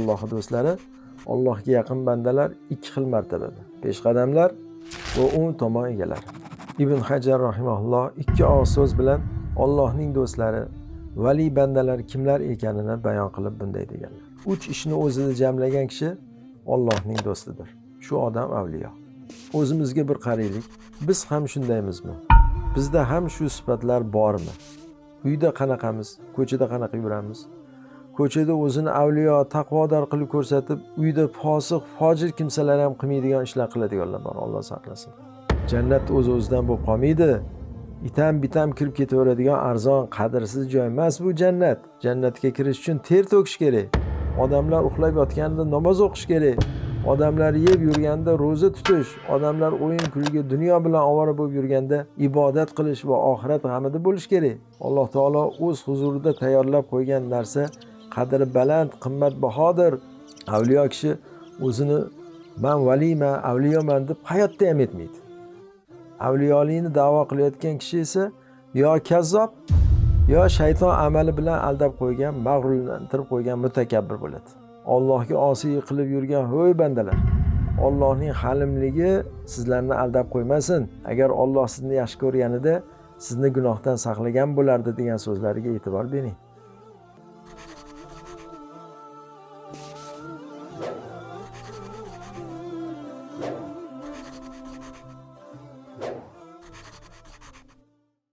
Allohning do'stlari, Allohga yaqin bandalar ikki xil martabada. Peshqadamlar va o'ng tomon egalari. Ibn Hajar rahimahulloh ikki og'iz so'z bilan Allohning do'stlari, vali bandalar kimlar ekanini bayon qilib bunday deganlar. Uch ishni o'zida jamlagan kishi Allohning do'stidir. Shu odam avliyo. O'zimizga bir qaraylik. Biz ham shundaymizmi? Bizda ham shu sifatlar bormi? Uyda qanaqamiz? Ko'chada qanaqa yuramiz? Ko'chada o'zini avliyo, taqvodor qilib ko'rsatib, uyda fosiq, fojir kimsalar ham qilmaydigan ishlar qiladiganlar bor, Alloh saqlasin. Jannat o'z-o'zidan bo'lib qolmaydi. Itam bitam kirib ketaveradigan arzon, qadrsiz joy emas bu jannat. Jannatga kirish uchun ter to'kish kerak. Odamlar uxlab yotganda namoz o'qish kerak. Odamlar yeb yurganda ro'za tutish, odamlar o'yin kulgi dunyo bilan ovora bo'lib yurganda ibodat qilish va oxirat g'amida bo'lish kerak. Alloh taolo o'z huzurida tayyorlab qo'ygan narsa qadri baland, qimmatbahodir. Avliyo kishi o'zini man valiyman, avliyoman deb hayotda ham aytmaydi. Avliyolikni da'vo qilayotgan kishi esa yo kazzob, yo shayton amali bilan aldab qo'ygan, mag'rurlantirib qo'ygan mutakabbir bo'ladi. Allohga osiy qilib yurgan ho'y bandalar. Allohning halimligi sizlarni aldab qo'ymasin. Agar Alloh sizni yaxshi ko'rganida sizni gunohdan saqlagan bo'lardi degan so'zlariga e'tibor bering. Yeah.